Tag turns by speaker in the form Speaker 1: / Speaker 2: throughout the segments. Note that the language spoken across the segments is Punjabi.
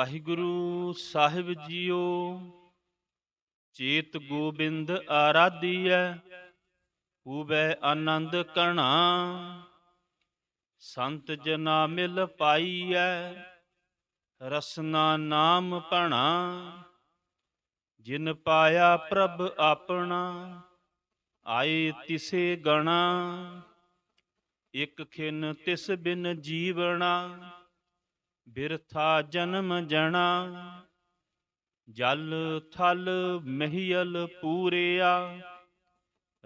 Speaker 1: ਵਾਹਿਗੁਰੂ ਸਾਹਿਬ ਜੀਓ, ਚੇਤ ਗੋਬਿੰਦ ਆਰਾਧੀਐ ਪੂਵੈ ਆਨੰਦ ਕਣਾ ਸੰਤ ਜਨਾ ਮਿਲ ਪਾਈਐ, ਰਸਨਾ ਨਾਮ ਭਣਾ। ਜਿਨ ਪਾਇਆ ਪ੍ਰਭ ਆਪਣਾ, ਆਏ ਤਿਸੇ ਗਣਾ। ਇਕ ਖਿਨ ਤਿਸ ਬਿਨ ਜੀਵਣਾ। ਬਿਰਥਾ ਜਨਮ ਜਣਾ, ਜਲ ਥਲ ਮਹੀਲ ਪੂਰਿਆ,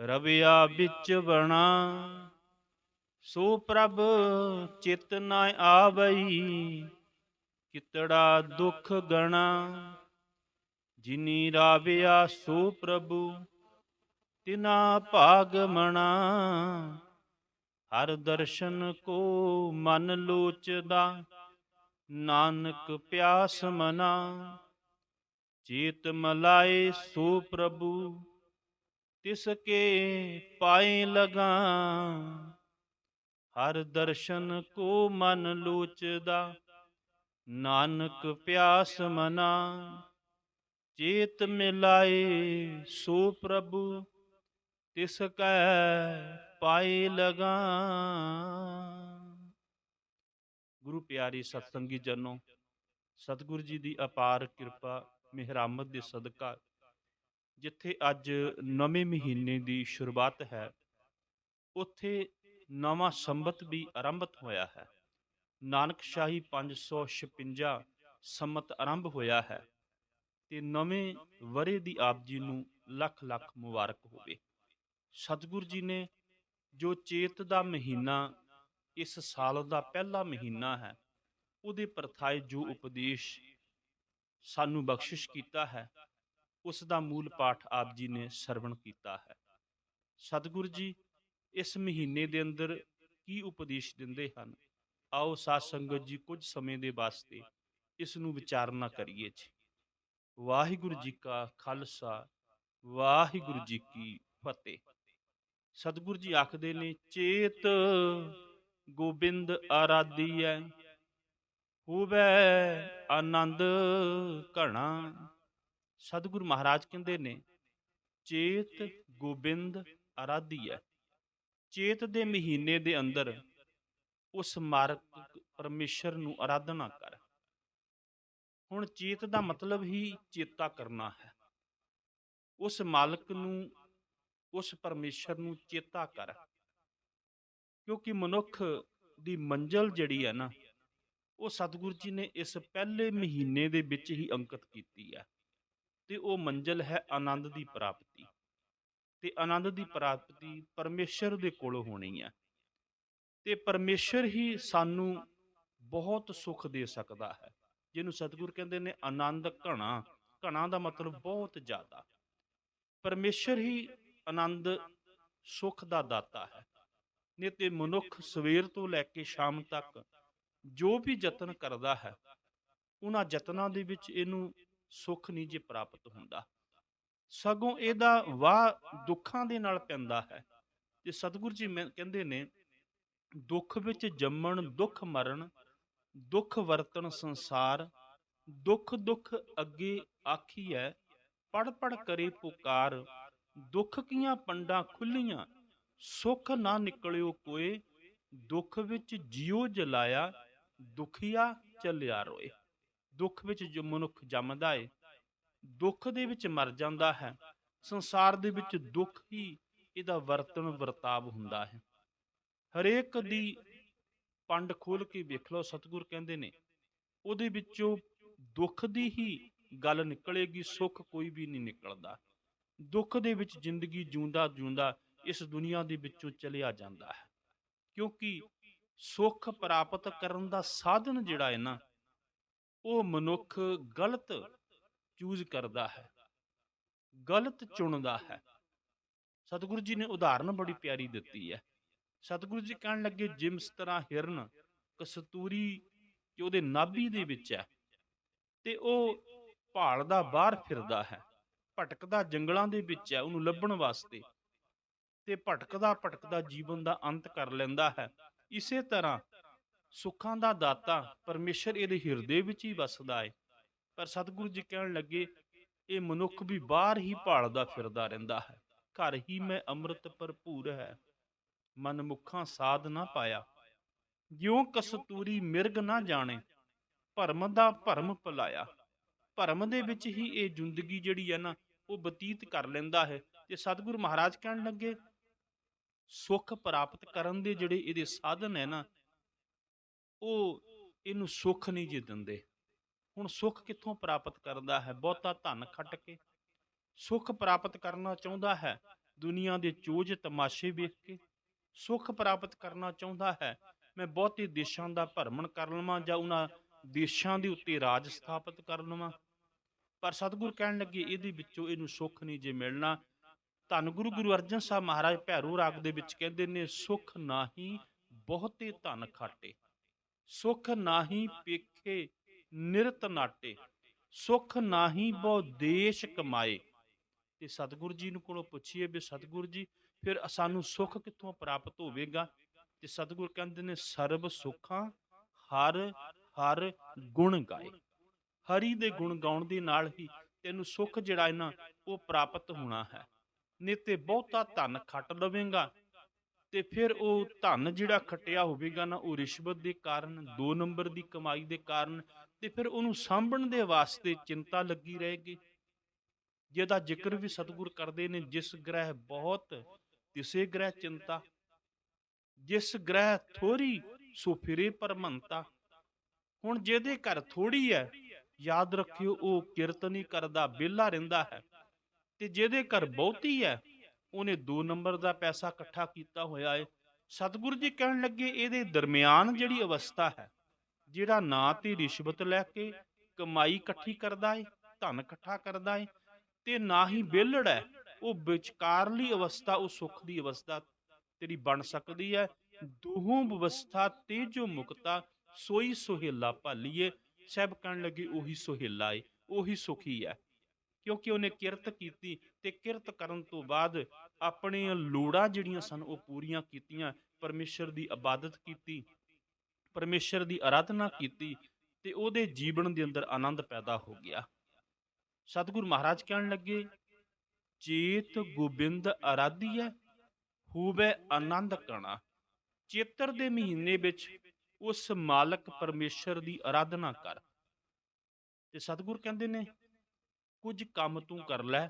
Speaker 1: ਰਵਿਆ ਵਿੱਚ ਬਣਾ ਸੋ ਪ੍ਰਭ ਚਿਤ ਨ ਆਵਈ, ਕਿਤੜਾ ਦੁਖ ਗਣਾ। ਜਿਨੀ ਰਾਵਿਆ ਸੋ ਪ੍ਰਭੂ, ਤਿਨਾ ਭਾਗ ਮਣਾ। ਹਰ ਦਰਸ਼ਨ ਕੋ ਮਨ ਲੋਚਦਾ ਨਾਨਕ ਪਿਆਸ ਮਨਾ, ਚੇਤ ਮਲਾਏ ਸੋ ਪ੍ਰਭੂ, ਤਿਸ ਕੇ ਪਾਏ ਲਗਾ। ਹਰ ਦਰਸ਼ਨ ਕੋ ਮਨ ਲੋਚਦਾ, ਨਾਨਕ ਪਿਆਸ ਮਨਾ, ਚੇਤ ਮਿਲਾਏ ਸੋ ਪ੍ਰਭੂ, ਤਿਸ ਕੈ ਪਾਏ ਲਗਾ। ਗੁਰੂ ਪਿਆਰੇ ਸਤਸੰਗੀ ਜਨੋ, ਸਤਿਗੁਰੂ ਜੀ ਦੀ ਅਪਾਰ ਕਿਰਪਾ, ਮਿਹਰਾਮਤ ਦੇ ਸਦਕਾ। ਜਿੱਥੇ ਅੱਜ ਨਵੇਂ ਮਹੀਨੇ ਦੀ ਸ਼ੁਰੂਆਤ ਹੈ, ਉੱਥੇ ਨਵਾਂ ਸੰਬਤ ਵੀ ਆਰੰਭਤ ਹੋਇਆ ਹੈ। ਨਾਨਕ ਸ਼ਾਹੀ 556 ਸੰਮਤ ਆਰੰਭ ਹੋਇਆ ਹੈ ਤੇ ਨਵੇਂ ਵਰੇ ਦੀ ਆਪ ਜੀ ਨੂੰ ਲੱਖ ਲੱਖ ਮੁਬਾਰਕ ਹੋਵੇ। ਸਤਿਗੁਰੂ ਜੀ ਨੇ ਜੋ ਚੇਤ ਦਾ ਮਹੀਨਾ ਇਸ ਸਾਲ ਦਾ ਪਹਿਲਾ ਮਹੀਨਾ ਹੈ। ਉਹਦੇ ਪਰਥਾਏ ਜੋ ਉਪਦੇਸ਼ ਸਾਨੂੰ ਬਖਸ਼ਿਸ਼ ਕੀਤਾ ਹੈ, ਉਸ ਦਾ ਮੂਲ ਪਾਠ ਆਪ ਜੀ ਨੇ ਸਰਵਣ ਕੀਤਾ ਹੈ। ਸਤਿਗੁਰੂ ਜੀ, ਇਸ ਮਹੀਨੇ ਦੇ ਅੰਦਰ ਕੀ ਉਪਦੇਸ਼ ਦਿੰਦੇ ਹਨ? ਆਓ ਸਾਧ ਸੰਗਤ ਜੀ, ਕੁਝ ਸਮੇਂ ਦੇ ਵਾਸਤੇ ਇਸ ਨੂੰ ਵਿਚਾਰਨਾ ਕਰੀਏ ਜੀ। ਵਾਹਿਗੁਰੂ ਜੀ ਕਾ ਖਾਲਸਾ, ਵਾਹਿਗੁਰੂ ਜੀ ਕੀ ਫਤਿਹ। ਸਤਿਗੁਰੂ ਜੀ ਆਖਦੇ ਨੇ, ਚੇਤ ਗੋਬਿੰਦ ਆਰਾਧੀਐ ਹੋਵੇ ਆਨੰਦ ਘਣਾ। ਸਤਿਗੁਰੂ ਮਹਾਰਾਜ ਕਹਿੰਦੇ ਨੇ ਚੇਤ ਗੋਬਿੰਦ ਆਰਾਧੀਐ ਚੇਤ ਦੇ ਮਹੀਨੇ ਦੇ ਅੰਦਰ ਉਸ ਮਾਰਗ ਪਰਮੇਸ਼ਰ ਨੂੰ ਆਰਾਧਨਾ ਕਰ। ਹੁਣ ਚੇਤ ਦਾ ਮਤਲਬ ਹੀ ਚੇਤਾ ਕਰਨਾ ਹੈ। ਉਸ ਮਾਲਕ ਨੂੰ ਉਸ ਪਰਮੇਸ਼ਰ ਨੂੰ ਚੇਤਾ ਕਰ। ਕਿਉਂਕਿ ਮਨੁੱਖ ਦੀ ਮੰਜ਼ਲ ਜਿਹੜੀ ਹੈ ਨਾ, ਉਹ ਸਤਿਗੁਰੂ ਜੀ ਨੇ ਇਸ ਪਹਿਲੇ ਮਹੀਨੇ ਦੇ ਵਿੱਚ ਹੀ ਅੰਕਿਤ ਕੀਤੀ ਹੈ ਤੇ ਉਹ ਮੰਜ਼ਲ ਹੈ ਆਨੰਦ ਦੀ ਪ੍ਰਾਪਤੀ। ਤੇ ਆਨੰਦ ਦੀ ਪ੍ਰਾਪਤੀ ਪਰਮੇਸ਼ਰ ਦੇ ਕੋਲ ਹੋਣੀ ਹੈ ਤੇ ਪਰਮੇਸ਼ਰ ਹੀ ਸਾਨੂੰ ਬਹੁਤ ਸੁੱਖ ਦੇ ਸਕਦਾ ਹੈ, ਜਿਹਨੂੰ ਸਤਿਗੁਰ ਕਹਿੰਦੇ ਨੇ ਆਨੰਦ ਘਣਾ। ਘਣਾ ਦਾ ਮਤਲਬ ਬਹੁਤ ਜ਼ਿਆਦਾ। ਪਰਮੇਸ਼ਰ ਹੀ ਆਨੰਦ ਸੁੱਖ ਦਾ ਦਾਤਾ ਹੈ। ਨਹੀਂ ਤੇ ਮਨੁੱਖ ਸਵੇਰ ਤੋਂ ਲੈ ਕੇ ਸ਼ਾਮ ਤੱਕ ਜੋ ਵੀ ਯਤਨ ਕਰਦਾ ਹੈ, ਉਹਨਾਂ ਯਤਨਾਂ ਦੇ ਵਿੱਚ ਇਹਨੂੰ ਸੁੱਖ ਨਹੀਂ ਜੇ ਪ੍ਰਾਪਤ ਹੁੰਦਾ। ਸਗੋਂ ਇਹਦਾ ਵਾਹ ਦੁੱਖਾਂ ਦੇ ਨਾਲ ਪੈਂਦਾ ਹੈ। ਤੇ ਸਤਿਗੁਰੂ ਜੀ ਮੈਂ- ਕਹਿੰਦੇ ਨੇ, ਦੁੱਖ ਵਿੱਚ ਜੰਮਣ, ਦੁੱਖ ਮਰਨ, ਦੁੱਖ ਵਰਤਣ ਸੰਸਾਰ, ਦੁੱਖ ਦੁੱਖ ਅੱਗੇ ਆਖੀ ਹੈ ਪੜ ਪੜ ਕਰੇ ਪੁਕਾਰ, ਦੁੱਖ ਕੀਆਂ ਪੰਡਾਂ ਖੁੱਲੀਆਂ ਸੁੱਖ ਨਾ ਨਿਕਲਿਓ ਕੋਏ, ਦੁੱਖ ਵਿੱਚ ਜਿਉ ਜਲਾਇਆ, ਦੁਖੀਆ ਚੱਲਿਆ ਰੋਏ। ਦੁੱਖ ਵਿੱਚ ਜੋ ਮਨੁੱਖ ਜੰਮਦਾ ਏ, ਦੁੱਖ ਦੇ ਵਿੱਚ ਮਰ ਜਾਂਦਾ ਹੈ, ਸੰਸਾਰ ਦੇ ਵਿੱਚ ਦੁੱਖ ਹੀ ਇਹਦਾ ਵਰਤਨ ਵਰਤਾਵ ਹੁੰਦਾ ਹੈ। ਹਰੇਕ ਦੀ ਪੰਡ ਖੋਲ ਕੇ ਵੇਖ ਲਓ, ਸਤਿਗੁਰ ਕਹਿੰਦੇ ਨੇ, ਉਹਦੇ ਵਿੱਚੋਂ ਦੁੱਖ ਦੀ ਹੀ ਗੱਲ ਨਿਕਲੇਗੀ, ਸੁੱਖ ਕੋਈ ਵੀ ਨਹੀਂ ਨਿਕਲਦਾ। ਦੁੱਖ ਦੇ ਵਿੱਚ ਜ਼ਿੰਦਗੀ ਜਿਉਂਦਾ ਜਿਉਂਦਾ ਇਸ ਦੁਨੀਆ ਦੇ ਵਿੱਚੋਂ ਚਲਿਆ ਜਾਂਦਾ ਹੈ। ਕਿਉਂਕਿ ਸੁੱਖ ਪ੍ਰਾਪਤ ਕਰਨ ਦਾ ਸਾਧਨ ਜਿਹੜਾ ਹੈ ਨਾ, ਉਹ ਮਨੁੱਖ ਗਲਤ ਚੂਜ਼ ਕਰਦਾ ਹੈ, ਗਲਤ ਚੁਣਦਾ ਹੈ। ਸਤਿਗੁਰੂ ਜੀ ਨੇ ਉਦਾਹਰਨ ਬੜੀ ਪਿਆਰੀ ਦਿੱਤੀ ਹੈ। ਸਤਿਗੁਰੂ ਜੀ ਕਹਿਣ ਲੱਗੇ ਜਿਸ ਤਰ੍ਹਾਂ ਹਿਰਨ ਕਸਤੂਰੀ ਜੋ ਉਹਦੇ ਨਾਭੀ ਦੇ ਵਿੱਚ ਹੈ ਤੇ ਉਹ ਭਾਲ ਦਾ ਬਾਹਰ ਫਿਰਦਾ ਹੈ, ਭਟਕਦਾ ਜੰਗਲਾਂ ਦੇ ਵਿੱਚ ਹੈ, ਉਹਨੂੰ ਲੱਭਣ ਵਾਸਤੇ। ਤੇ ਭਟਕਦਾ ਭਟਕਦਾ ਜੀਵਨ ਦਾ ਅੰਤ ਕਰ ਲੈਂਦਾ ਹੈ। ਇਸੇ ਤਰ੍ਹਾਂ ਸੁੱਖਾਂ ਦਾ ਦਾਤਾ ਪਰਮੇਸ਼ਰ ਇਹਦੇ ਹਿਰਦੇ ਵਿੱਚ ਹੀ ਵਸਦਾ ਹੈ ਪਰ ਸਤਿਗੁਰੂ ਜੀ ਕਹਿਣ ਲੱਗੇ, ਇਹ ਮਨੁੱਖ ਵੀ ਬਾਹਰ ਹੀ ਭਾਲਦਾ ਫਿਰਦਾ ਰਹਿੰਦਾ ਹੈ। ਘਰ ਹੀ ਮੈਂ ਅੰਮ੍ਰਿਤ ਭਰਪੂਰ ਹੈ। ਮਨ ਮੁਖਾਂ ਸਾਧ ਨਾ ਪਾਇਆ। ਜਿਉ ਕਸਤੂਰੀ ਮਿਰਗ ਨਾ ਜਾਣੇ, ਭਰਮ ਦਾ ਭਰਮ ਭੁਲਾਇਆ। ਭਰਮ ਦੇ ਵਿੱਚ ਹੀ ਇਹ ਜ਼ਿੰਦਗੀ ਜਿਹੜੀ ਹੈ ਨਾ, ਉਹ ਬਤੀਤ ਕਰ ਲੈਂਦਾ ਹੈ। ਤੇ ਸਤਿਗੁਰੂ ਮਹਾਰਾਜ ਕਹਿਣ ਲੱਗੇ ਸੁੱਖ ਪ੍ਰਾਪਤ ਕਰਨ ਦੇ ਜਿਹੜੇ ਇਹਦੇ ਸਾਧਨ ਹੈ ਨਾ, ਉਹ ਇਹਨੂੰ ਸੁੱਖ ਨਹੀਂ ਜੇ ਦਿੰਦੇ। ਹੁਣ ਸੁੱਖ ਕਿੱਥੋਂ ਪ੍ਰਾਪਤ ਕਰਦਾ ਹੈ? ਬਹੁਤਾ ਧਨ ਖੱਟ ਕੇ ਸੁੱਖ ਪ੍ਰਾਪਤ ਕਰਨਾ ਚਾਹੁੰਦਾ ਹੈ ਦੁਨੀਆ ਦੇ ਚੋਜ ਤਮਾਸ਼ੇ ਵੇਖ ਕੇ? ਸੁੱਖ ਪ੍ਰਾਪਤ ਕਰਨਾ ਚਾਹੁੰਦਾ ਹੈ ਮੈਂ ਬਹੁਤੇ ਦੇਸ਼ਾਂ ਦਾ ਭਰਮਣ ਕਰ ਲਵਾਂ ਜਾਂ ਉਹਨਾਂ ਦੇਸ਼ਾਂ ਦੇ ਉੱਤੇ ਰਾਜ ਸਥਾਪਿਤ ਕਰ ਲਵਾਂ? ਪਰ ਸਤਿਗੁਰ ਕਹਿਣ ਲੱਗੇ, ਇਹਦੇ ਵਿੱਚੋਂ ਇਹਨੂੰ ਸੁੱਖ ਨਹੀਂ ਜੇ ਮਿਲਣਾ। ਧੰਨ ਗੁਰੂ ਗੁਰੂ ਅਰਜਨ ਸਾਹਿਬ ਮਹਾਰਾਜ ਭੈਰੋ ਰਾਗ ਦੇ ਵਿੱਚ ਕਹਿੰਦੇ ਨੇ ਸੁੱਖ ਨਾਹੀ ਬਹੁਤੇ ਧਨ ਖਾਟੇ। ਸੁੱਖ ਨਾਹੀ ਪੇਖੇ ਨਿਰਤ ਨਾਟੇ। ਸੁੱਖ ਨਾਹੀ ਬਹੁ ਦੇਸ਼ ਕਮਾਏ। ਤੇ ਸਤਿਗੁਰੂ ਜੀ ਨੂੰ ਕੋਲੋਂ ਪੁੱਛੀਏ ਵੀ ਸਤਿਗੁਰੂ ਜੀ ਫਿਰ ਸਾਨੂੰ ਸੁੱਖ ਕਿੱਥੋਂ ਪ੍ਰਾਪਤ ਹੋਵੇਗਾ? ਤੇ ਸਤਿਗੁਰ ਕਹਿੰਦੇ ਨੇ ਸਰਬ ਸੁੱਖਾਂ ਹਰ ਹਰ ਗੁਣ ਗਾਏ। ਹਰੀ ਦੇ ਗੁਣ ਗਾਉਣ ਦੇ ਨਾਲ ਹੀ ਤੈਨੂੰ ਸੁੱਖ ਜਿਹੜਾ ਹੈ ਨਾ ਉਹ ਪ੍ਰਾਪਤ ਹੋਣਾ ਹੈ। ਨਹੀਂ ਤੇ ਬਹੁਤਾ ਧਨ ਖੱਟ ਲਵੇਂਗਾ ਤੇ ਫਿਰ ਉਹ ਧਨ ਜਿਹੜਾ ਖਟਿਆ ਹੋਵੇਗਾ ਨਾ, ਉਹ ਰਿਸ਼ਵਤ ਦੇ ਕਾਰਨ, ਦੋ ਨੰਬਰ ਦੀ ਕਮਾਈ ਦੇ ਕਾਰਨ ਤੇ ਫਿਰ ਉਹਨੂੰ ਸਾਂਭਣ ਦੇ ਵਾਸਤੇ ਚਿੰਤਾ ਲੱਗੀ ਰਹੇਗੀ। ਜਿਹਦਾ ਜ਼ਿਕਰ ਵੀ ਸਤਿਗੁਰ ਕਰਦੇ ਨੇ, ਜਿਸ ਗ੍ਰਹਿ ਬਹੁਤ, ਤਿਸੇ ਗ੍ਰਹਿ ਚਿੰਤਾ। ਜਿਸ ਗ੍ਰਹਿ ਥੋੜੀ ਸੋ ਫਿਰੇ ਪਰਮੰਤਾ। ਹੁਣ ਜਿਹਦੇ ਘਰ ਥੋੜੀ ਹੈ, ਯਾਦ ਰੱਖਿਓ, ਉਹ ਕਿਰਤ ਕਰਦਾ, ਵਿਹਲਾ ਰਹਿੰਦਾ ਹੈ। ਤੇ ਜਿਹਦੇ ਘਰ ਬਹੁਤੀ ਹੈ, ਉਹਨੇ 2 ਨੰਬਰ ਦਾ ਪੈਸਾ ਇਕੱਠਾ ਕੀਤਾ ਹੋਇਆ ਹੈ। ਸਤਿਗੁਰੂ ਜੀ ਕਹਿਣ ਲੱਗੇ, ਇਹਦੇ ਦਰਮਿਆਨ ਜਿਹੜੀ ਅਵਸਥਾ ਹੈ, ਜਿਹੜਾ ਨਾ ਤੇ ਰਿਸ਼ਵਤ ਲੈ ਕੇ ਕਮਾਈ ਇਕੱਠੀ ਕਰਦਾ ਏ, ਧਨ ਇਕੱਠਾ ਕਰਦਾ ਏ, ਤੇ ਨਾ ਹੀ ਵਿਹਲੜ ਹੈ, ਉਹ ਵਿਚਕਾਰਲੀ ਅਵਸਥਾ, ਉਹ ਸੁੱਖ ਦੀ ਅਵਸਥਾ ਤੇਰੀ ਬਣ ਸਕਦੀ ਹੈ। ਦੋਹੋਂ ਅਵਸਥਾ ਤੇ ਜੋ ਮੁਕਤਾ, ਸੋਈ ਸੁਹੇਲਾ ਭਾਲੀਏ ਸਭ ਕਹਿਣ ਲੱਗੇ, ਉਹੀ ਸੁਹੇਲਾ ਏ, ਉਹੀ ਸੁਖੀ ਹੈ। ਕਿਉਂਕਿ ਉਹਨੇ ਕਿਰਤ ਕੀਤੀ ਤੇ ਕਿਰਤ ਕਰਨ ਤੋਂ ਬਾਅਦ ਆਪਣੀਆਂ ਲੋੜਾਂ ਜਿਹੜੀਆਂ ਸਨ ਉਹ ਪੂਰੀਆਂ ਕੀਤੀਆਂ, ਪਰਮੇਸ਼ਰ ਦੀ ਇਬਾਦਤ ਕੀਤੀ, ਪਰਮੇਸ਼ਰ ਦੀ ਆਰਾਧਨਾ ਕੀਤੀ ਤੇ ਉਹਦੇ ਜੀਵਨ ਦੇ ਅੰਦਰ ਆਨੰਦ ਪੈਦਾ ਹੋ ਗਿਆ। ਸਤਿਗੁਰੂ ਮਹਾਰਾਜ ਕਹਿਣ ਲੱਗੇ, ਚੇਤ ਗੋਬਿੰਦ ਆਰਾਧੀਐ ਹੋਵੇ ਆਨੰਦ ਕਣਾ। ਚੇਤਰ ਦੇ ਮਹੀਨੇ ਵਿੱਚ ਉਸ ਮਾਲਕ ਪਰਮੇਸ਼ਰ ਦੀ ਆਰਾਧਨਾ ਕਰ। ਤੇ ਸਤਿਗੁਰ ਕਹਿੰਦੇ ਨੇ ਕੁਝ ਕੰਮ ਤੂੰ ਕਰ ਲੈ,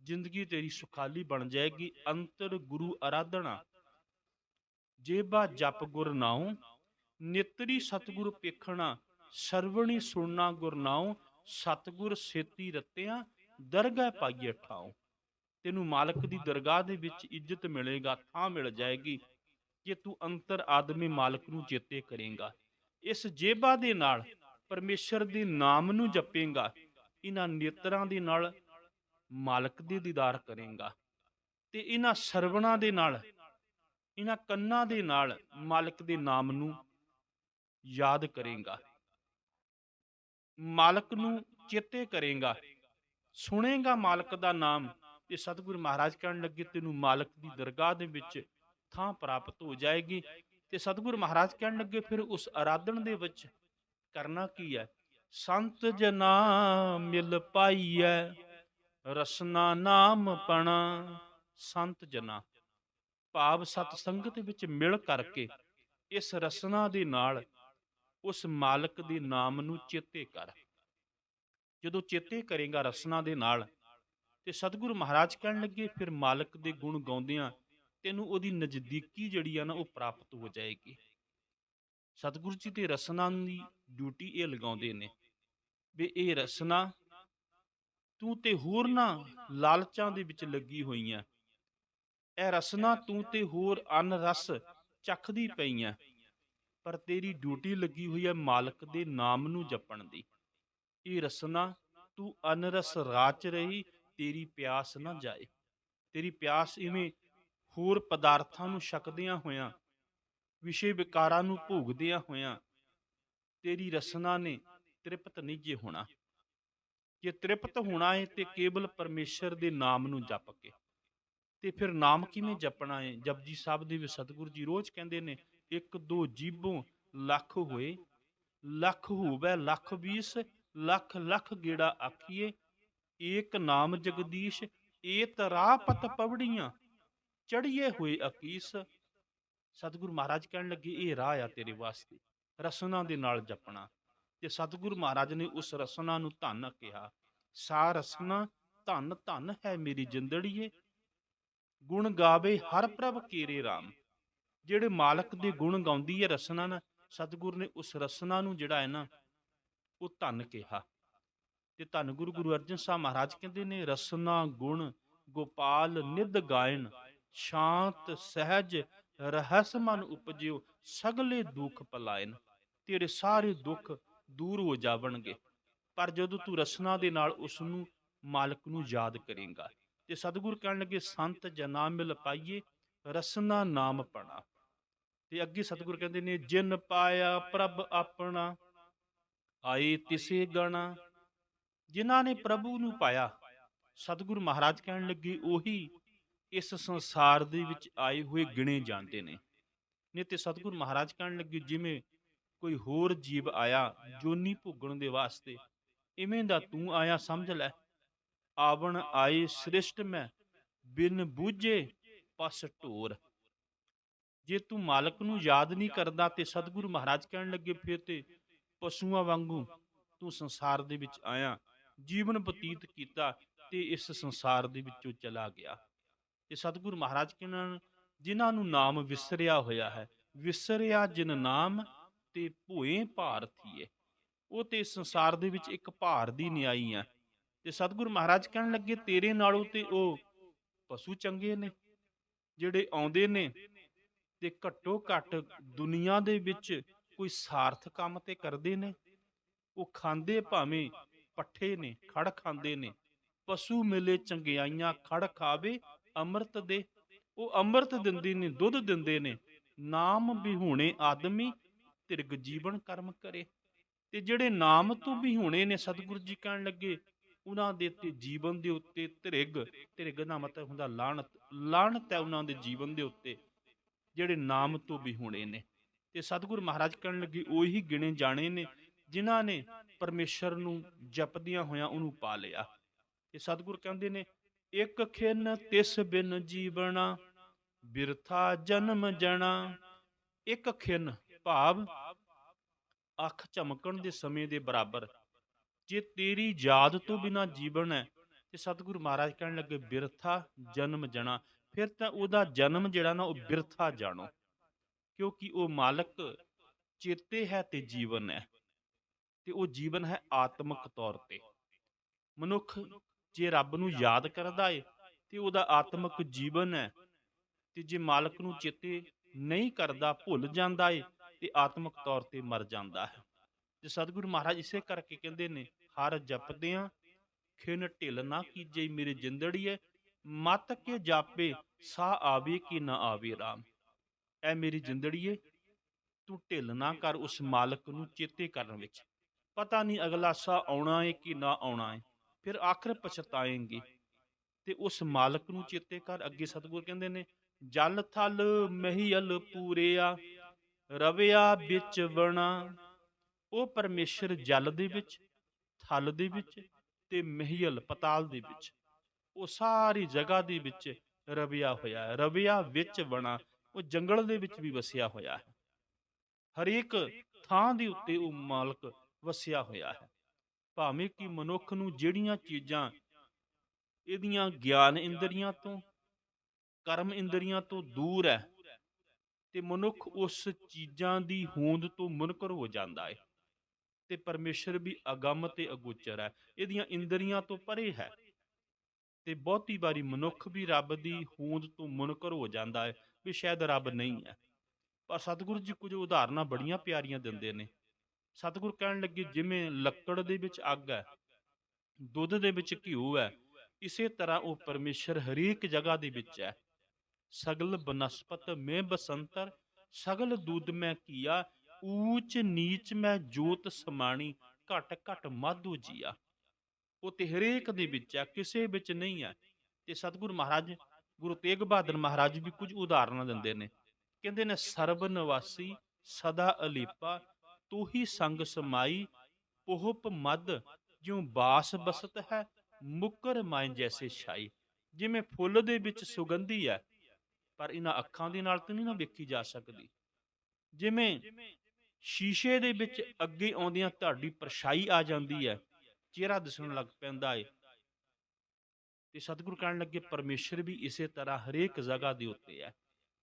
Speaker 1: ਜ਼ਿੰਦਗੀ ਤੇਰੀ ਸੁਖਾਲੀ ਬਣ ਜਾਏਗੀ, ਅੰਤਰ ਗੁਰੂ ਆਰਾਧਨਾ ਜੇਬਾ ਜਪ ਗੁਰ ਨਾਉ, ਨਿਤਰੀ ਸਤਿਗੁਰ ਪੇਖਣਾ, ਸਰਵਣੀ ਸੁਣਨਾ ਗੁਰ ਨਾਉ, ਸਤਿਗੁਰ ਸੇਤੀ ਰਤਿਆਂ, ਦਰਗਾਹ ਪਾਈਏ ਠਾਉ। ਤੈਨੂੰ ਮਾਲਕ ਦੀ ਦਰਗਾਹ ਦੇ ਵਿੱਚ ਇੱਜ਼ਤ ਮਿਲੇਗਾ, ਥਾਂ ਮਿਲ ਜਾਏਗੀ ਜੇ ਤੂੰ ਅੰਤਰ ਆਦਮੀ ਮਾਲਕ ਨੂੰ ਚੇਤੇ ਕਰੇਗਾ। ਇਸ ਜੇਬਾ ਦੇ ਨਾਲ ਪਰਮੇਸ਼ਰ ਦੇ ਨਾਮ ਨੂੰ ਜਪੇਗਾ ਇਹਨਾਂ ਨੇਤਰਾਂ ਦੇ ਨਾਲ ਮਾਲਕ ਦੇ ਦੀਦਾਰ ਕਰੇਗਾ ਤੇ ਇਹਨਾਂ ਸਰਵਣਾ ਦੇ ਨਾਲ, ਇਹਨਾਂ ਕੰਨਾਂ ਦੇ ਨਾਲ ਮਾਲਕ ਦੇ ਨਾਮ ਨੂੰ ਯਾਦ ਕਰੇਗਾ। ਮਾਲਕ ਨੂੰ ਚੇਤੇ ਕਰੇਗਾ। ਸੁਣੇਗਾ ਮਾਲਕ ਦਾ ਨਾਮ ਤੇ ਸਤਿਗੁਰੂ ਮਹਾਰਾਜ ਕਹਿਣ ਲੱਗੇ, ਤੈਨੂੰ ਮਾਲਕ ਦੀ ਦਰਗਾਹ ਦੇ ਵਿੱਚ ਥਾਂ ਪ੍ਰਾਪਤ ਹੋ ਜਾਏਗੀ। ਤੇ ਸਤਿਗੁਰੂ ਮਹਾਰਾਜ ਕਹਿਣ ਲੱਗੇ, ਫਿਰ ਉਸ ਆਰਾਧਨ ਦੇ ਵਿੱਚ ਕਰਨਾ ਕੀ ਹੈ? ਸੰਤ ਜਨਾ ਮਿਲ ਪਾਈਐ, ਰਸਨਾ ਨਾਮ ਪਣਾ ਸੰਤ ਜਨਾ। ਭਾਵ ਸਤ ਸੰਗਤ ਵਿੱਚ ਮਿਲ ਕਰਕੇ ਇਸ ਰਸਨਾ ਦੇ ਨਾਲ ਉਸ ਮਾਲਕ ਦੇ ਨਾਮ ਨੂੰ ਚੇਤੇ ਕਰ। ਜਦੋਂ ਚੇਤੇ ਕਰੇਗਾ ਰਸਨਾ ਦੇ ਨਾਲ ਤੇ ਸਤਿਗੁਰੂ ਮਹਾਰਾਜ ਕਹਿਣ ਲੱਗੇ, ਫਿਰ ਮਾਲਕ ਦੇ ਗੁਣ ਗਾਉਂਦਿਆਂ ਤੈਨੂੰ ਉਹਦੀ ਨਜ਼ਦੀਕੀ ਜਿਹੜੀ ਆ ਨਾ, ਉਹ ਪ੍ਰਾਪਤ ਹੋ ਜਾਏਗੀ। ਸਤਿਗੁਰੂ ਜੀ ਤੇ ਰਸਨਾ ਦੀ ਡਿਊਟੀ ਇਹ ਲਗਾਉਂਦੇ ਨੇ ਬੇ ਇਹ ਰਸਨਾ ਤੂੰ ਤੇ ਹੋਰ ਨਾ ਲਾਲਚਾਂ ਦੇ ਵਿੱਚ ਲੱਗੀ ਹੋਈਆਂ। ਇਹ ਰਸਨਾ ਤੂੰ ਤੇ ਹੋਰ ਅਨ ਰਸ ਚੱਖਦੀ ਪਈਆਂ, ਪਰ ਤੇਰੀ ਡਿਊਟੀ ਲੱਗੀ ਹੋਈ ਹੈ ਮਾਲਕ ਦੇ ਨਾਮ ਨੂੰ ਜਪਣ ਦੀ। ਇਹ ਰਸਨਾ ਤੂੰ ਅਨਰਸ ਰਾਚ ਰਹੀ, ਤੇਰੀ ਪਿਆਸ ਨਾ ਜਾਏ। ਤੇਰੀ ਪਿਆਸ ਇਵੇਂ ਹੋਰ ਪਦਾਰਥਾਂ ਨੂੰ ਛਕਦਿਆਂ ਹੋਇਆਂ, ਵਿਸ਼ੇ ਵਿਕਾਰਾਂ ਨੂੰ ਭੋਗਦਿਆਂ ਹੋਇਆਂ, ਤੇਰੀ ਰਸਨਾ ਨੇ ਤ੍ਰਿਪਤ ਨਹੀਂ ਜੇ ਹੋਣਾ। ਜੇ ਤ੍ਰਿਪਤ ਹੋਣਾ ਹੈ ਤੇ ਕੇਵਲ ਪਰਮੇਸ਼ਰ ਦੇ ਨਾਮ ਨੂੰ ਜਪ ਕੇ। ਤੇ ਫਿਰ ਨਾਮ ਕਿਵੇਂ ਜਪਣਾ ਹੈ ਜਪਜੀ ਸਾਹਿਬ ਦੇ ਵਿੱਚ ਸਤਿਗੁਰੂ ਜੀ ਰੋਜ਼ ਕਹਿੰਦੇ ਨੇ ਇੱਕ ਦੋ ਜੀਬੋਂ ਲੱਖ ਹੋਏ ਲੱਖ ਹੋਵੇ ਲੱਖ 20 ਲੱਖ ਲੱਖ ਗੇੜਾ ਆਖੀਏ। ਏਕ ਨਾਮ ਜਗਦੀਸ਼ ਏ ਤਰਾ ਪਤ ਪਵੜੀਆਂ ਚੜੀਏ ਹੋਏ ਅਕੀਸ। ਸਤਿਗੁਰੂ ਮਹਾਰਾਜ ਕਹਿਣ ਲੱਗੇ ਇਹ ਰਾਹ ਆ ਤੇਰੇ ਵਾਸਤੇ ਰਸਨਾ ਦੇ ਨਾਲ ਜਪਣਾ। ਤੇ ਸਤਿਗੁਰੂ ਮਹਾਰਾਜ ਨੇ ਉਸ ਰਸਨਾ ਨੂੰ ਧਨ ਕਿਹਾ। ਸਾ ਰਸਨਾ ਧਨ ਧਨ ਹੈ ਮੇਰੀ ਜਿੰਦੜੀਏ। ਗੁਣ ਗਾਵੇ ਹਰ ਪ੍ਰਭ ਕੀਰੇ RAM ਜਿਹੜੇ ਮਾਲਕ ਦੇ ਗੁਣ ਗਾਉਂਦੀ ਹੈ ਰਸਨਾ ਨਾ ਸਤਿਗੁਰ ਨੇ ਉਸ ਰਸਨਾ ਨੂੰ ਜਿਹੜਾ ਹੈ ਨਾ, ਉਹ ਧਨ ਕਿਹਾ। ਤੇ ਧੰਨ ਗੁਰੂ ਗੁਰੂ ਅਰਜਨ ਸਾਹਿਬ ਮਹਾਰਾਜ ਕਹਿੰਦੇ ਨੇ, ਰਸਨਾ ਗੁਣ ਗੋਪਾਲ ਨਿਧ ਗਾਇਨ ਸ਼ਾਂਤ, ਸਹਿਜ, ਰਹਸ ਮਨ ਉਪਜਿਓ, ਸਗਲੇ ਦੁੱਖ ਪਲਾਇਨ ਤੇਰੇ ਸਾਰੇ ਦੁੱਖ ਦੂਰ ਹੋ ਜਾਵਣਗੇ। ਪਰ ਜਦੋਂ ਤੂੰ ਰਸਨਾ ਦੇ ਨਾਲ ਉਸ ਨੂੰ ਮਾਲਕ ਨੂੰ ਯਾਦ ਕਰੇਗਾ ਤੇ ਸਤਿਗੁਰ ਕਹਿਣ ਲੱਗੇ, ਸੰਤ ਜਨਾ ਮਿਲ ਪਾਈਏ, ਰਸਨਾ ਨਾਮ ਪਣਾ। ਤੇ ਅੱਗੇ ਸਤਿਗੁਰ ਕਹਿੰਦੇ ਨੇ, ਜਿਨ ਪਾਇਆ ਪ੍ਰਭ ਆਪਣਾ, ਆਏ ਤਿਸੇ ਗਣਾ। ਜਿਨ੍ਹਾਂ ਨੇ ਪ੍ਰਭੂ ਨੂੰ ਪਾਇਆ, ਸਤਿਗੁਰ ਮਹਾਰਾਜ ਕਹਿਣ ਲੱਗੇ, ਉਹੀ ਇਸ ਸੰਸਾਰ ਦੇ ਵਿੱਚ ਆਏ ਹੋਏ ਗਿਣੇ ਜਾਂਦੇ ਨੇ। ਨੇ ਤੇ ਸਤਿਗੁਰ ਮਹਾਰਾਜ ਕਹਿਣ ਲੱਗੇ, ਜਿਵੇਂ ਕੋਈ ਹੋਰ ਜੀਵ ਆਇਆ ਜੋਨੀ ਭੋਗਣ ਦੇ ਵਾਸਤੇ। ਇਵੇਂ ਦਾ ਤੂੰ ਆਇਆ ਸਮਝ ਲੈ। ਆਵਣ ਆਏ ਸ੍ਰਿਸ਼ਟ ਮੈਂ, ਬਿਨ ਬੂਝੇ ਪਸ ਢੋਰ। ਜੇ ਤੂੰ ਮਾਲਕ ਨੂੰ ਯਾਦ ਨਹੀਂ ਕਰਦਾ ਤੇ ਸਤਿਗੁਰੂ ਮਹਾਰਾਜ ਕਹਿਣ ਲੱਗੇ, ਫਿਰ ਤੇ ਪਸ਼ੂਆਂ ਵਾਂਗੂ ਤੂੰ ਸੰਸਾਰ ਦੇ ਵਿੱਚ ਆਇਆ। ਜੀਵਨ ਬਤੀਤ ਕੀਤਾ ਤੇ ਇਸ ਸੰਸਾਰ ਦੇ ਵਿੱਚੋਂ ਚਲਾ ਗਿਆ। ਤੇ ਸਤਿਗੁਰੂ ਮਹਾਰਾਜ ਕਹਿੰਨ ਜਿਨ੍ਹਾਂ ਨੂੰ ਨਾਮ ਵਿਸਰਿਆ ਹੋਇਆ ਹੈ, ਵਿਸਰਿਆ ਜਿਨ ਨਾਮ ਤੇ ਭੋਏ ਭਾਰ ਉਹ ਤੇ ਸੰਸਾਰ ਦੇ ਵਿੱਚ ਇੱਕ ਭਾਰ ਦੀ ਨਿਆਈ ਆ। ਤੇ ਸਤਿਗੁਰੂ ਮਹਾਰਾਜ ਕਹਿਣ ਲੱਗੇ, ਤੇਰੇ ਨਾਲੋਂ ਤੇ ਉਹ ਪਸ਼ੂ ਚੰਗੇ ਨੇ, ਜਿਹੜੇ ਆਉਂਦੇ ਨੇ ਤੇ ਘੱਟੋ ਘੱਟ ਦੁਨੀਆ ਦੇ ਵਿੱਚ ਕੋਈ ਸਾਰਥ ਕੰਮ ਤੇ ਕਰਦੇ ਨੇ। ਉਹ ਖਾਂਦੇ ਭਾਵੇਂ ਪੱਠੇ ਨੇ, ਖੜ ਖਾਂਦੇ ਨੇ। ਪਸ਼ੂ ਮਿਲੇ ਚੰਗਿਆਈਆਂ ਖੜ ਖਾਵੇ, ਅੰਮ੍ਰਿਤ ਦੇ। ਉਹ ਅੰਮ੍ਰਿਤ ਦਿੰਦੇ ਨੇ, ਦੁੱਧ ਦਿੰਦੇ ਨੇ। ਨਾਮ ਵਿਹੂਣੇ ਆਦਮੀ ਤਿਰਗ ਜੀਵਨ ਕਰਮ ਕਰੇ। ਤੇ ਜਿਹੜੇ ਨਾਮ ਤੋਂ ਵੀ ਹੋਣੇ ਨੇ ਸਤਿਗੁਰੂ ਜੀ ਕਹਿਣ ਲੱਗੇ, ਉਹਨਾਂ ਦੇ ਤੇ ਜੀਵਨ ਦੇ ਉੱਤੇ ਧਿਰਗ ਧਿਰਗ ਦਾ ਮਤਲਬ ਹੁੰਦਾ ਲਾਹਣਤ ਲਾਹਣਤ ਹੈ ਉਹਨਾਂ ਦੇ ਜੀਵਨ ਦੇ ਉੱਤੇ, ਜਿਹੜੇ ਨਾਮ ਤੋਂ ਵੀ ਹੋਣੇ ਨੇ। ਤੇ ਸਤਿਗੁਰੂ ਮਹਾਰਾਜ ਕਹਿਣ ਲੱਗੇ, ਉਹੀ ਗਿਣੇ ਜਾਣੇ ਨੇ, ਜਿਨ੍ਹਾਂ ਨੇ ਪਰਮੇਸ਼ਰ ਨੂੰ ਜਪਦਿਆਂ ਹੋਇਆਂ ਉਹਨੂੰ ਪਾ ਲਿਆ। ਤੇ ਸਤਿਗੁਰ ਕਹਿੰਦੇ ਨੇ, ਇੱਕ ਖਿਨ ਤਿਸ ਬਿਨ ਜੀਵਣਾ, ਬਿਰਥਾ ਜਨਮ ਜਣਾ, ਇੱਕ ਖਿਨ ਭਾਵ ਅੱਖ ਚਮਕਣ ਦੇ ਸਮੇਂ ਦੇ ਬਰਾਬਰ। ਜੇ ਤੇਰੀ ਯਾਦ ਤੋਂ ਬਿਨਾ ਜੀਵਨ ਹੈ, ਤੇ ਸਤਿਗੁਰੂ ਮਹਾਰਾਜ ਕਹਿਣ ਲੱਗੇ, ਬਿਰਥਾ ਜਨਮ ਜਣਾ। ਫਿਰ ਤਾਂ ਉਹਦਾ ਜਨਮ ਜਿਹੜਾ ਨਾ, ਉਹ ਬਿਰਥਾ ਜਾਣੋ। ਕਿਉਂਕਿ ਉਹ ਮਾਲਕ ਚੇਤੇ ਹੈ ਤੇ ਜੀਵਨ ਹੈ। ਤੇ ਉਹ ਜੀਵਨ ਹੈ ਆਤਮਿਕ ਤੌਰ ਤੇ। ਮਨੁੱਖ ਜੇ ਰੱਬ ਨੂੰ ਯਾਦ ਕਰਦਾ ਏ, ਤੇ ਉਹਦਾ ਆਤਮਿਕ ਜੀਵਨ ਹੈ। ਤੇ ਜੇ ਮਾਲਕ ਨੂੰ ਚੇਤੇ ਨਹੀਂ ਕਰਦਾ, ਭੁੱਲ ਜਾਂਦਾ ਏ ਤੇ ਆਤਮਿਕ ਤੌਰ ਤੇ ਮਰ ਜਾਂਦਾ ਹੈ। ਤੇ ਸਤਿਗੁਰੂ ਮਹਾਰਾਜ ਇਸੇ ਕਰਕੇ ਕਹਿੰਦੇ ਨੇ, ਹਰ ਜਪਦਿਆਂ ਖਿਨ ਢਿਲ ਨਾ ਕੀਜੇ ਮੇਰੇ ਜਿੰਦੜੀਏ, ਮਤ ਕੇ ਜਾਪੇ ਸਾਹ ਆਵੇ ਕਿ ਨਾ ਆਵੇ ਰਾਮ। ਐ ਮੇਰੀ ਜਿੰਦੜੀਏ, ਤੂੰ ਢਿੱਲ ਨਾ ਕਰ ਉਸ ਮਾਲਕ ਨੂੰ ਚੇਤੇ ਕਰਨ ਵਿੱਚ। ਪਤਾ ਨਹੀਂ ਅਗਲਾ ਸਾਹ ਆਉਣਾ ਹੈ ਕਿ ਨਾ ਆਉਣਾ ਹੈ ਫਿਰ ਆਖਰ ਪਛਤਾਏਂਗੇ। ਤੇ ਉਸ ਮਾਲਕ ਨੂੰ ਚੇਤੇ ਕਰ, ਅੱਗੇ ਸਤਿਗੁਰ ਕਹਿੰਦੇ ਨੇ, ਜਲ ਥਲ ਮਹੀਲ ਪੂਰਿਆ ਰਵਿਆ ਵਿੱਚ ਬਣਾ ਉਹ ਪਰਮੇਸ਼ਰ ਜਲ ਦੇ ਵਿੱਚ, ਥਲ ਦੇ ਵਿੱਚ ਤੇ ਮਹੀਲ ਪਤਾਲ ਦੇ ਵਿੱਚ। ਉਹ ਸਾਰੀ ਜਗ੍ਹਾ ਦੇ ਵਿੱਚ ਰਵਿਆ ਹੋਇਆ ਹੈ। ਰਵਿਆ ਵਿੱਚ ਬਣਾ ਉਹ ਜੰਗਲ ਦੇ ਵਿੱਚ ਵੀ ਵਸਿਆ ਹੋਇਆ ਹੈ। ਹਰੇਕ ਥਾਂ ਦੇ ਉੱਤੇ ਉਹ ਮਾਲਕ ਵਸਿਆ ਹੋਇਆ ਹੈ। ਭਾਵੇਂ ਕਿ ਮਨੁੱਖ ਨੂੰ ਜਿਹੜੀਆਂ ਚੀਜ਼ਾਂ, ਇਹਦੀਆਂ ਗਿਆਨ ਇੰਦਰੀਆਂ ਤੋਂ, ਕਰਮ ਇੰਦਰੀਆਂ ਤੋਂ ਦੂਰ ਹੈ ਤੇ ਮਨੁੱਖ ਉਸ ਚੀਜ਼ਾਂ ਦੀ ਹੋਂਦ ਤੋਂ ਮੁਨਕਰ ਹੋ ਜਾਂਦਾ ਹੈ ਤੇ ਪਰਮੇਸ਼ਰ ਵੀ ਅਗੰਮ ਤੇ ਅਗੋਚਰ ਹੈ। ਇਹਦੀਆਂ ਇੰਦਰੀਆਂ ਤੋਂ ਪਰੇ ਹੈ। ਤੇ ਬਹੁਤੀ ਵਾਰੀ ਮਨੁੱਖ ਵੀ ਰੱਬ ਦੀ ਹੋਂਦ ਤੋਂ ਮੁਨਕਰ ਹੋ ਜਾਂਦਾ ਹੈ ਵੀ ਸ਼ਾਇਦ ਰੱਬ ਨਹੀਂ ਹੈ। ਪਰ ਸਤਿਗੁਰੂ ਜੀ ਕੁਝ ਉਦਾਹਰਨਾਂ ਬੜੀਆਂ ਪਿਆਰੀਆਂ ਦਿੰਦੇ ਨੇ। ਸਤਿਗੁਰ ਕਹਿਣ ਲੱਗੇ, ਜਿਵੇਂ ਲੱਕੜ ਦੇ ਵਿੱਚ ਅੱਗ ਹੈ, ਦੁੱਧ ਦੇ ਵਿੱਚ ਘਿਓ ਹੈ, ਇਸੇ ਤਰ੍ਹਾਂ ਉਹ ਪਰਮੇਸ਼ਰ ਹਰੇਕ ਜਗ੍ਹਾ ਦੇ ਵਿੱਚ ਹੈ। ਸਗਲ ਬਨਸਪਤ ਮੈਂ ਬਸੰਤਰ, ਸਗਲ ਦੁੱਧ ਮੈਂ ਕੀਆ ਊਚ ਨੀਚ ਮੈਂ ਜੋਤ ਸਮਾਣੀ, ਘਟ ਘਟ ਮਾਧੂ ਜੀਆ। ਉਹ ਤੇ ਹਰੇਕ ਦੇ ਵਿੱਚ ਹੈ ਕਿਸੇ ਵਿੱਚ ਨਹੀਂ ਹੈ ਤੇ ਸਤਿਗੁਰ ਮਹਾਰਾਜ, ਗੁਰੂ ਤੇਗ ਬਹਾਦਰ ਮਹਾਰਾਜ ਵੀ ਕੁਝ ਉਦਾਹਰਨਾਂ ਦਿੰਦੇ ਨੇ। ਕਹਿੰਦੇ ਨੇ, ਸਰਬ ਨਿਵਾਸੀ ਸਦਾ ਅਲੀਪਾ ਤੂੰ ਹੀ ਸੰਗ ਸਮਾਈ, ਪੋਹਪ ਮਦ ਜਿਉ ਬਾਸ ਬਸਤ ਹੈ, ਮੁਕਰ ਮਾਇ ਜੈਸੇ ਛਾਈ। ਜਿਵੇਂ ਫੁੱਲ ਦੇ ਵਿੱਚ ਸੁਗੰਧੀ ਹੈ ਪਰ ਇਹਨਾਂ ਅੱਖਾਂ ਦੇ ਨਾਲ ਤਾਂ ਨਹੀਂ ਨਾ ਵੇਖੀ ਜਾ ਸਕਦੀ। ਜਿਵੇਂ ਸ਼ੀਸ਼ੇ ਦੇ ਵਿੱਚ ਅੱਗੇ ਆਉਂਦਿਆਂ ਤੁਹਾਡੀ ਪਰਛਾਈ ਆ ਜਾਂਦੀ ਹੈ, ਚਿਹਰਾ ਦਿਸਣ ਲੱਗ ਪੈਂਦਾ ਏ। ਤੇ ਸਤਿਗੁਰ ਕਹਿਣ ਲੱਗੇ, ਪਰਮੇਸ਼ਰ ਵੀ ਇਸੇ ਤਰ੍ਹਾਂ ਹਰੇਕ ਜਗ੍ਹਾ ਦੇ ਉੱਤੇ ਹੈ।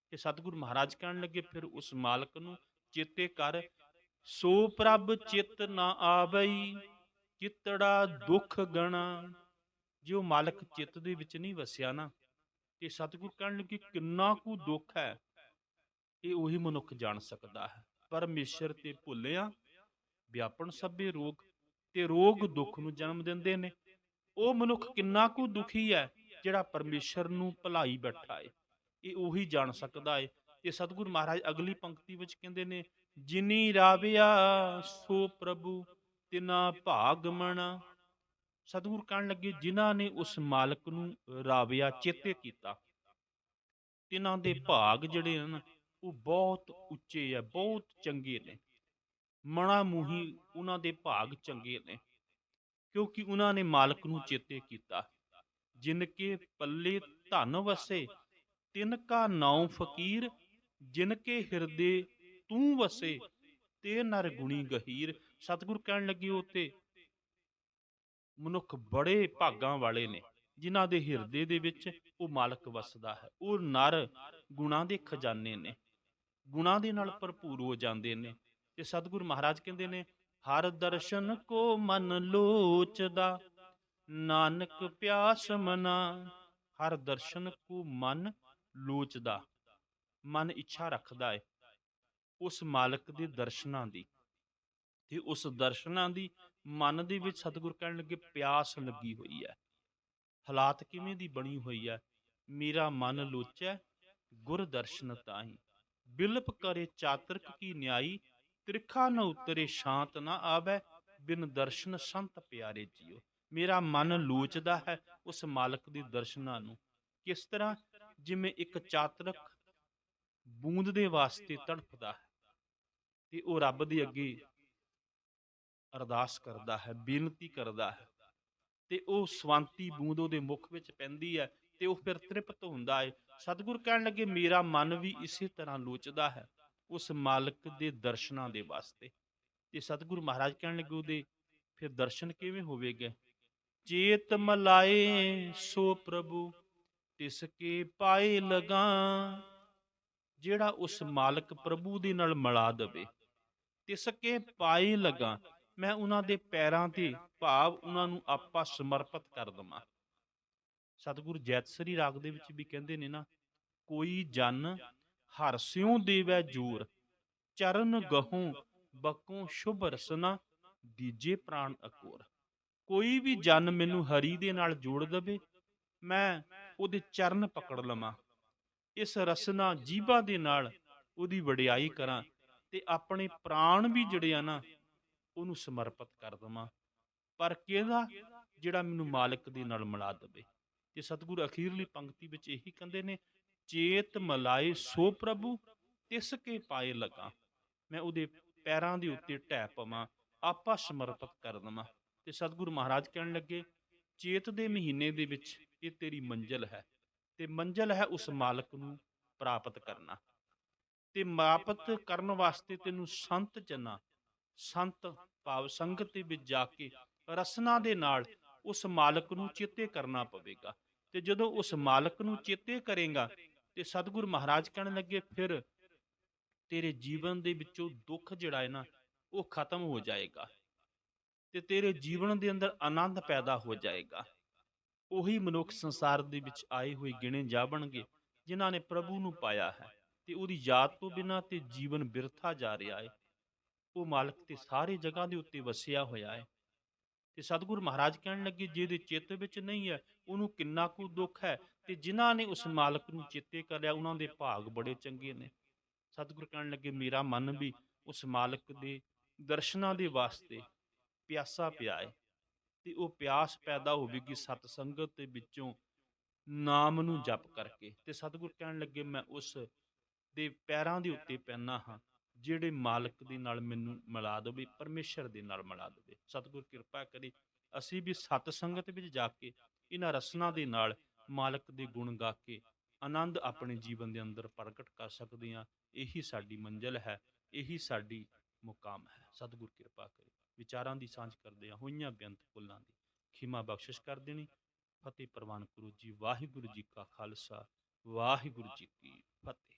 Speaker 1: ਤੇ ਸਤਿਗੁਰ ਮਹਾਰਾਜ ਕਹਿਣ ਲੱਗੇ, ਫਿਰ ਉਸ ਮਾਲਕ ਨੂੰ ਚੇਤੇ ਕਰ। ਸੋ ਪ੍ਰਭ ਚਿਤ ਨਾ ਆਵਈ, ਚਿਤੜਾ ਦੁੱਖ ਗਣਾ। ਜੇ ਉਹ ਮਾਲਕ ਚਿੱਤ ਦੇ ਵਿੱਚ ਨਹੀਂ ਵਸਿਆ ਨਾ ਤੇ ਸਤਿਗੁਰ ਕਹਿਣ ਲੱਗੇ, ਕਿੰਨਾ ਕੁ ਦੁੱਖ ਹੈ ਇਹ ਉਹੀ ਮਨੁੱਖ ਜਾਣ ਸਕਦਾ ਹੈ। ਪਰਮੇਸ਼ਰ ਤੇ ਭੁੱਲਿਆ, ਵਿਆਪਨ ਸਭੇ ਰੋਗ ਤੇ ਰੋਗ ਦੁੱਖ ਨੂੰ ਜਨਮ ਦਿੰਦੇ ਨੇ। ਉਹ ਮਨੁੱਖ ਕਿੰਨਾ ਕੁ ਦੁਖੀ ਹੈ ਜਿਹੜਾ ਪਰਮੇਸ਼ਰ ਨੂੰ ਭਲਾਈ ਬੈਠਾ ਹੈ ਇਹ ਉਹੀ ਜਾਣ ਸਕਦਾ ਹੈ ਤੇ ਸਤਿਗੁਰ ਮਹਾਰਾਜ ਅਗਲੀ ਪੰਕਤੀ ਵਿੱਚ ਕਹਿੰਦੇ ਨੇ, ਜਿਨੀ ਰਾਵਿਆ ਸੋ ਪ੍ਰਭੂ ਤਿਨਾ ਭਾਗਮਣਾ ਸਤਿਗੁਰ ਕਹਿਣ ਲੱਗੇ, ਜਿਨ੍ਹਾਂ ਨੇ ਉਸ ਮਾਲਕ ਨੂੰ ਰਾਵਿਆ ਚੇਤੇ ਕੀਤਾ, ਤਿਨਾਂ ਦੇ ਭਾਗ ਜਿਹੜੇ ਹਨ, ਉਹ ਬਹੁਤ ਉੱਚੇ ਆ, ਬਹੁਤ ਚੰਗੇ ਨੇ। ਮਣਾ ਮੂਹੀ ਉਹਨਾਂ ਦੇ ਭਾਗ ਚੰਗੇ ਨੇ, ਕਿਉਂਕਿ ਉਹਨਾਂ ਨੇ ਮਾਲਕ ਨੂੰ ਚੇਤੇ ਕੀਤਾ। ਜਿਨ ਕੇ ਪੱਲੇ ਧਨ ਵਸੇ, ਤਿਨ ਕਾ ਨਾਉ ਫਕੀਰ, ਜਿਨ ਕੇ ਹਿਰਦੇ ਤੂੰ ਵਸੇ, ਤੇ ਨਰ ਗੁਣੀ ਗਹੀਰ। ਸਤਿਗੁਰ ਕਹਿਣ ਲੱਗੇ ਉਤੇ ਮਨੁੱਖ ਬੜੇ ਭਾਗਾਂ ਵਾਲੇ ਨੇ, ਜਿਨ੍ਹਾਂ ਦੇ ਹਿਰਦੇ ਦੇ ਵਿੱਚ ਉਹ ਮਾਲਕ ਵਸਦਾ ਹੈ। ਉਹ ਨਰ ਗੁਣਾ ਦੇ ਖਜ਼ਾਨੇ ਨੇ, ਗੁਣਾ ਦੇ ਨਾਲ ਭਰਪੂਰ ਹੋ ਜਾਂਦੇ ਨੇ ਤੇ ਸਤਿਗੁਰ ਮਹਾਰਾਜ ਕਹਿੰਦੇ ਨੇ, ਹਰ ਦਰਸ਼ਨ ਕੋ ਮਨ ਲੋਚਦਾ, ਨਾਨਕ ਪਿਆਸ ਮਨਾ, ਹਰ ਦਰਸ਼ਨ ਕੋ ਮਨ ਲੋਚਦਾ, ਮਨ ਇੱਛਾ ਰੱਖਦਾ ਹੈ ਉਸ ਮਾਲਕ ਦੇ ਦਰਸ਼ਨਾਂ ਦੀ ਤੇ ਉਸ ਦਰਸ਼ਨਾਂ ਦੀ ਮਨ ਦੇ ਵਿੱਚ ਸਤਿਗੁਰ ਕਹਿਣ ਲੱਗੇ ਪਿਆਸ ਲੱਗੀ ਹੋਈ ਹੈ। ਹਾਲਾਤ ਕਿਵੇਂ ਦੀ ਬਣੀ ਹੋਈ ਹੈ? ਮੇਰਾ ਮਨ ਲੋਚੈ ਗੁਰ ਦਰਸ਼ਨ ਤਾਹੀ। ਬਿਲਪ ਕਰੇ ਚਾਤਰਕ ਕੀ ਨਿਆਈ ਤ੍ਰਿਖਾ ਨ ਉਤਰੇ ਸ਼ਾਂਤ ਨਾ ਆਵੇ ਬਿਨ ਦਰਸ਼ਨ ਸੰਤ ਪਿਆਰੇ ਜੀਓ। ਮੇਰਾ ਮਨ ਲੋਚਦਾ ਹੈ ਉਸ ਮਾਲਕ ਦੇ ਦਰਸ਼ਨਾਂ ਨੂੰ। ਕਿਸ ਤਰ੍ਹਾਂ ਜਿਵੇਂ ਇੱਕ ਚਾਤਰਕ ਬੂੰਦ ਦੇ ਵਾਸਤੇ ਤੜਫਦਾ ਹੈ ਤੇ ਉਹ ਰੱਬ ਦੇ ਅੱਗੇ ਅਰਦਾਸ ਕਰਦਾ ਹੈ, ਬੇਨਤੀ ਕਰਦਾ ਹੈ। ਤੇ ਉਹ ਸਵੰਤੀ ਬੂੰਦ ਉਹਦੇ ਮੁਖ ਵਿੱਚ ਪੈਂਦੀ ਹੈ ਤੇ ਉਹ ਫਿਰ ਤ੍ਰਿਪਤ ਹੁੰਦਾ ਹੈ। ਸਤਿਗੁਰ ਕਹਿਣ ਲੱਗੇ, ਮੇਰਾ ਮਨ ਵੀ ਇਸੇ ਤਰ੍ਹਾਂ ਲੋਚਦਾ ਹੈ ਉਸ ਮਾਲਕ ਦੇ ਦਰਸ਼ਨਾਂ ਦੇ ਵਾਸਤੇ। ਤੇ ਸਤਿਗੁਰੂ ਮਹਾਰਾਜ ਕਹਿਣ ਲੱਗੇ, ਉਹਦੇ ਫਿਰ ਦਰਸ਼ਨ ਕਿਵੇਂ ਹੋਵੇਗੇ? ਚੇਤ ਮਲਾਏ ਸੋ ਪ੍ਰਭੂ, ਤਿਸ ਕੇ ਪਾਏ ਲਗਾ, ਜਿਹੜਾ ਉਸ ਮਾਲਕ ਪ੍ਰਭੂ ਦੇ ਨਾਲ ਮਿਲਾ ਦਵੇ। ਤਿਸ ਕੇ ਪਾਏ ਲਗਾ ਮੈਂ ਉਹਨਾਂ ਦੇ ਪੈਰਾਂ ਤੇ ਭਾਵ ਉਹਨਾਂ ਨੂੰ ਆਪਾ ਸਮਰਪਿਤ ਕਰ ਦਵਾਂ। ਸਤਿਗੁਰੂ ਜੈਤਸਰੀ ਰਾਗ ਦੇ ਵਿੱਚ ਵੀ ਕਹਿੰਦੇ ਨੇ ਨਾ, ਕੋਈ ਜਨ ਹਰ ਸਿਉ ਦੇਵੈ ਜੂਰ, ਚਰਨ ਗਹੋਂ ਬਕੋਂ ਸ਼ੁਭ ਰਸਨਾ, ਦੀਜੇ ਪ੍ਰਾਣ ਅਕੋਰ। ਕੋਈ ਵੀ ਜਨ ਮੈਨੂੰ ਹਰੀ ਦੇ ਨਾਲ ਜੋੜ ਦਵੇ, ਮੈਂ ਉਹਦੇ ਚਰਨ ਪਕੜ ਲਵਾਂ। ਇਸ ਰਸਨਾ ਜੀਭਾ ਦੇ ਨਾਲ ਉਹਦੀ ਵਡਿਆਈ ਕਰਾਂ ਤੇ ਆਪਣੇ ਪ੍ਰਾਣ ਵੀ ਜਿਹੜੇ ਆ ਨਾ ਉਹਨੂੰ ਸਮਰਪਿਤ ਕਰ ਦਵਾਂ, ਪਰ ਕਿਹਦਾ ਜਿਹੜਾ ਮੈਨੂੰ ਮਾਲਕ ਦੇ ਨਾਲ ਮਿਲਾ ਦੇਵੇ? ਤੇ ਸਤਿਗੁਰ ਅਖੀਰਲੀ ਪੰਕਤੀ ਵਿੱਚ ਇਹੀ ਕਹਿੰਦੇ ਨੇ, ਚੇਤ ਮਲਾਏ ਸੋ ਪ੍ਰਭੂ, ਤਿਸ ਕੇ ਪਾਏ ਲਗਾ। ਮੈਂ ਉਹਦੇ ਪੈਰਾਂ ਦੇ ਉੱਤੇ ਢਹਿ ਪਵਾਂ, ਆਪਾ ਸਮਰਪਿਤ ਕਰ ਦਵਾਂ। ਤੇ ਸਤਿਗੁਰੂ ਮਹਾਰਾਜ ਕਹਿਣ ਲੱਗੇ, ਚੇਤ ਦੇ ਮਹੀਨੇ ਦੇ ਵਿੱਚ ਇਹ ਤੇਰੀ ਮੰਜ਼ਲ ਹੈ, ਤੇ ਮੰਜ਼ਲ ਹੈ ਉਸ ਮਾਲਕ ਨੂੰ ਪ੍ਰਾਪਤ ਕਰਨਾ। ਤੇ ਮਾਪਤ ਕਰਨ ਵਾਸਤੇ ਤੈਨੂੰ ਸੰਤ ਜਨਾ ਸੰਤ ਭਾਵ ਸੰਗਤ ਦੇ ਵਿੱਚ ਜਾ ਕੇ ਰਸਨਾ ਦੇ ਨਾਲ ਉਸ ਮਾਲਕ ਨੂੰ ਚੇਤੇ ਕਰਨਾ ਪਵੇਗਾ। ਤੇ ਜਦੋਂ ਉਸ ਮਾਲਕ ਨੂੰ ਚੇਤੇ ਕਰੇਗਾ ਤੇ ਸਤਿਗੁਰ ਮਹਾਰਾਜ ਕਹਿਣ ਲੱਗੇ, ਫਿਰ ਤੇਰੇ ਜੀਵਨ ਦੇ ਵਿੱਚੋਂ ਦੁੱਖ ਜਿਹੜਾ ਹੈ ਨਾ, ਉਹ ਖਤਮ ਹੋ ਜਾਏਗਾ ਤੇ ਤੇਰੇ ਜੀਵਨ ਦੇ ਅੰਦਰ ਆਨੰਦ ਪੈਦਾ ਹੋ ਜਾਏਗਾ। ਉਹੀ ਮਨੁੱਖ ਸੰਸਾਰ ਦੇ ਵਿੱਚ ਆਏ ਹੋਏ ਗਿਣੇ ਜਾ ਜਾਵਣਗੇ ਜਿਨ੍ਹਾਂ ਨੇ ਪ੍ਰਭੂ ਨੂੰ ਪਾਇਆ ਹੈ ਤੇ ਉਹਦੀ ਯਾਦ ਤੋਂ ਬਿਨਾਂ ਤੇ ਜੀਵਨ ਬਿਰਥਾ ਜਾ ਰਿਹਾ ਹੈ। ਉਹ ਮਾਲਕ ਤੇ ਸਾਰੇ ਜਗ੍ਹਾ ਦੇ ਉੱਤੇ ਵਸਿਆ ਹੋਇਆ ਹੈ। ਤੇ ਸਤਿਗੁਰ ਮਹਾਰਾਜ ਕਹਿਣ ਲੱਗੇ ਜਿਹਦੇ ਚਿੱਤ ਵਿੱਚ ਨਹੀਂ ਹੈ, ਉਹਨੂੰ ਕਿੰਨਾ ਕੁ ਦੁੱਖ ਹੈ? ਤੇ ਜਿਨ੍ਹਾਂ ਨੇ ਉਸ ਮਾਲਕ ਨੂੰ ਚੇਤੇ ਕਰਿਆ, ਉਹਨਾਂ ਦੇ ਭਾਗ ਬੜੇ ਚੰਗੇ ਨੇ। ਸਤਿਗੁਰ ਕਹਿਣ ਲੱਗੇ, ਮੇਰਾ ਮਨ ਵੀ ਉਸ ਮਾਲਕ ਦੇ ਦਰਸ਼ਨਾਂ ਦੇ ਵਾਸਤੇ ਪਿਆਸਾ ਪਿਆ ਹੈ। ਤੇ ਉਹ ਪਿਆਸ ਪੈਦਾ ਹੋਵੇਗੀ ਸਤ ਸੰਗਤ ਦੇ ਵਿੱਚੋਂ ਨਾਮ ਨੂੰ ਜਪ ਕਰਕੇ। ਤੇ ਸਤਿਗੁਰ ਕਹਿਣ ਲੱਗੇ, ਮੈਂ ਉਸ ਦੇ ਪੈਰਾਂ ਦੇ ਉੱਤੇ ਪੈਣਾ ਹਾਂ। ਜਿਹੜੇ ਮਾਲਕ ਦੇ ਨਾਲ ਮੈਨੂੰ ਮਿਲਾ ਦੇਵੇ ਪਰਮੇਸ਼ਰ ਦੇ ਨਾਲ ਮਿਲਾ ਦੇਵੇ ਸਤਿਗੁਰ, ਕਿਰਪਾ ਕਰੇ। ਅਸੀਂ ਵੀ ਸਤ ਸੰਗਤ ਵਿੱਚ ਜਾ ਕੇ ਇਹਨਾਂ ਰਸਨਾ ਦੇ ਨਾਲ ਮਾਲਕ ਦੇ ਗੁਣ ਗਾ ਕੇ ਆਨੰਦ ਆਪਣੇ ਜੀਵਨ ਦੇ ਅੰਦਰ ਪ੍ਰਗਟ ਕਰ ਸਕਦੇ ਹਾਂ। ਇਹੀ ਸਾਡੀ ਮੰਜ਼ਿਲ ਹੈ, ਇਹੀ ਸਾਡੀ ਮੁਕਾਮ ਹੈ। ਸਤਿਗੁਰ, ਕਿਰਪਾ ਕਰੇ। ਵਿਚਾਰਾਂ ਦੀ ਸਾਂਝ ਕਰਦੇ ਹਾਂ, ਹੋਈਆਂ ਬੇਅੰਤ ਭੁੱਲਾਂ ਦੀ। ਖਿਮਾ ਬਖਸ਼ਿਸ਼ ਕਰ ਦੇਣੀ। ਫਤਿਹ ਪ੍ਰਵਾਨ ਗੁਰੂ ਜੀ। ਵਾਹਿਗੁਰੂ ਜੀ ਕਾ ਖਾਲਸਾ, ਵਾਹਿਗੁਰੂ ਜੀ ਕੀ ਫਤਿਹ।